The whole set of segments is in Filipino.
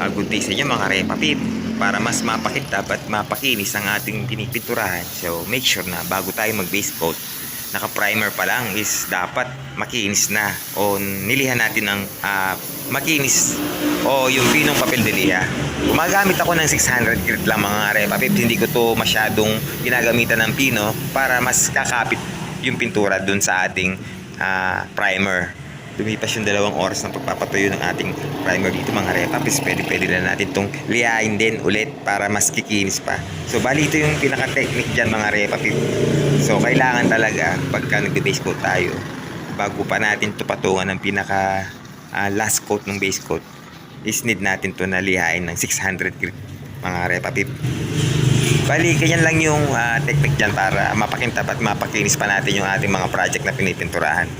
Ah, good day sa inyo mga repapip. Para mas mapakintab at mapakinis ang ating pinipinturahan. So make sure na bago tayo mag base coat, naka-primer pa lang is dapat makinis na o nilihan natin ng ah, makinis o yung pinong papel de liha. Gumagamit ako ng 600 grit lang mga repapip. Hindi ko to masyadong ginagamitan ng pino para mas kakapit yung pintura dun sa ating ah, primer lumipas yung dalawang oras ng pagpapatuyo ng ating primer dito mga repapis pwede pwede na natin itong liyain din ulit para mas kikinis pa. So bali ito yung pinaka technique dyan mga repapis so kailangan talaga pagka nagbe-base coat tayo bago pa natin ito patungan ng pinaka ah, last coat ng base coat is need natin to na lihain ng 600 grit mga repapip Bali, ganyan lang yung ah, technique dyan para mapakintab at mapakinis pa natin yung ating mga project na pinipinturahan.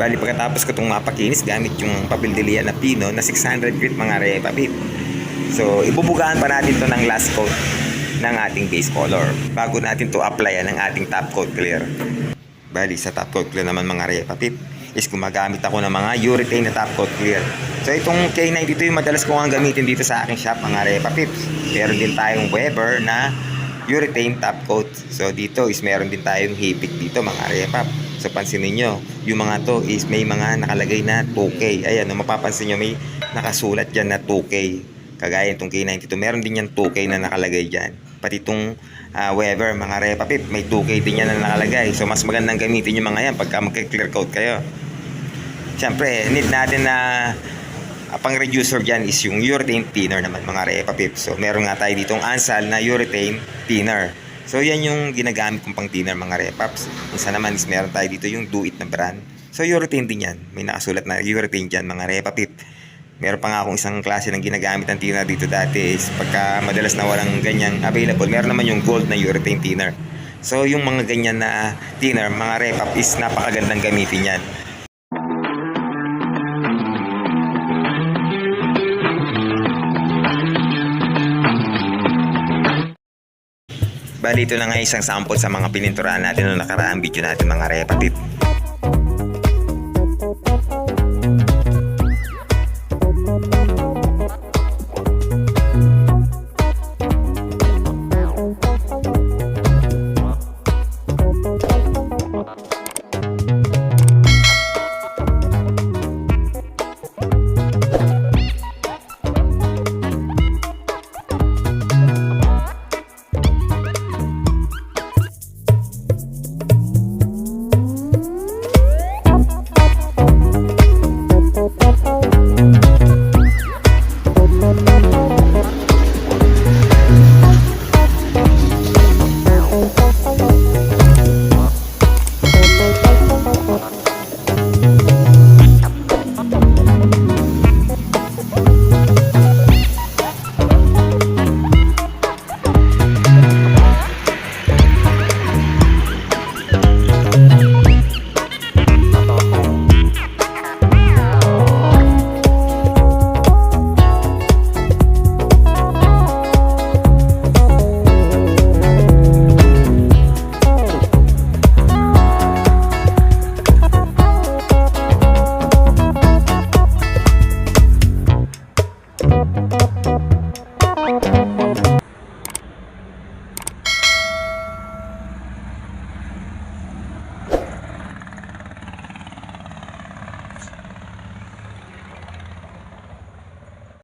Bali, pagkatapos ko itong mapakinis gamit yung liha na pino na 600 grit mga repapip. So, ibubugaan pa natin to ng last coat ng ating base color bago natin to applyan ng ating top coat clear. Bali, sa top coat clear naman mga repapip is gumagamit ako ng mga urethane na top coat clear. So, itong K9 dito yung madalas ko nga gamitin dito sa aking shop mga repapips. Meron din tayong Weber na urethane top coat. So, dito is meron din tayong hipik dito mga repap. So, pansinin nyo, yung mga to is may mga nakalagay na 2K. Ayan, no, mapapansin nyo may nakasulat dyan na 2K. Kagaya itong K92, meron din yan 2K na nakalagay dyan. Pati itong ah, Weber, mga repapip, may 2K din yan na nakalagay. So, mas magandang gamitin yung mga yan pagka magka-clear coat kayo. Siyempre, need natin na ah, pang reducer dyan is yung urethane thinner naman mga repapip. So, meron nga tayo ditong Ansal na urethane thinner. So, yan yung ginagamit kong pang thinner mga repaps. Isa naman is meron tayo dito yung do it na brand. So, urethane din yan. May nakasulat na urethane dyan mga repapip. Meron pa nga akong isang klase ng ginagamit ng thinner dito dati is pagka madalas na walang ganyang available, meron naman yung gold na urethane thinner. So, yung mga ganyan na thinner, mga repap is napakagandang gamitin yan. Bali, ito na nga isang sample sa mga pininturahan natin noong nakaraang video natin mga repatip.